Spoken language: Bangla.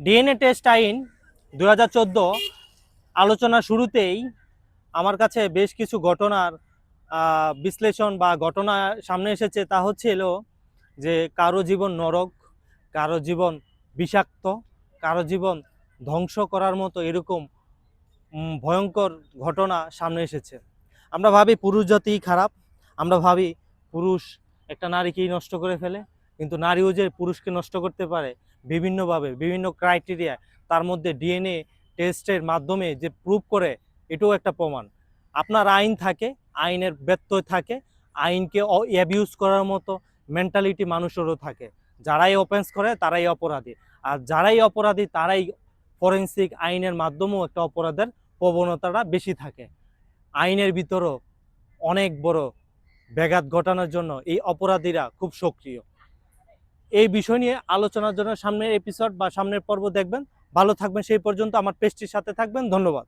ডিএনএ টেস্ট আইন দু হাজার চোদ্দ আলোচনা শুরুতেই আমার কাছে বেশ কিছু ঘটনার বিশ্লেষণ বা ঘটনা সামনে এসেছে। তা হচ্ছে এলো যে কারও জীবন নরক, কারও জীবন বিষাক্ত, কারও জীবন ধ্বংস করার মতো এরকম ভয়ঙ্কর ঘটনা সামনে এসেছে। আমরা ভাবি পুরুষ জাতিই খারাপ, আমরা ভাবি পুরুষ একটা নারীকেই নষ্ট করে ফেলে কিন্তু নারীও যে পুরুষকে নষ্ট করতে পারে বিভিন্নভাবে, বিভিন্ন ক্রাইটেরিয়া তার মধ্যে ডিএনএ টেস্টের মাধ্যমে যে প্রুভ করে, এটাও একটা প্রমাণ। আপনার আইন থাকে, আইনের ব্যত্যয় থাকে, আইনকে অ্যাবিউজ করার মতো মেন্টালিটি মানুষেরও থাকে। যারাই অফেন্স করে, তারাই অপরাধী। আর যারাই অপরাধী, তারাই ফরেন্সিক আইনের মাধ্যমেও একটা অপরাধের প্রবণতাটা বেশি থাকে। আইনের ভিতরও অনেক বড় ব্যাঘাত ঘটানোর জন্য এই অপরাধীরা খুব সক্রিয়। এই বিষয় নিয়ে আলোচনার জন্য সামনের এপিসোড বা সামনের পর্ব দেখবেন। ভালো থাকবেন, সেই পর্যন্ত আমার পেজটির সাথে থাকবেন। ধন্যবাদ।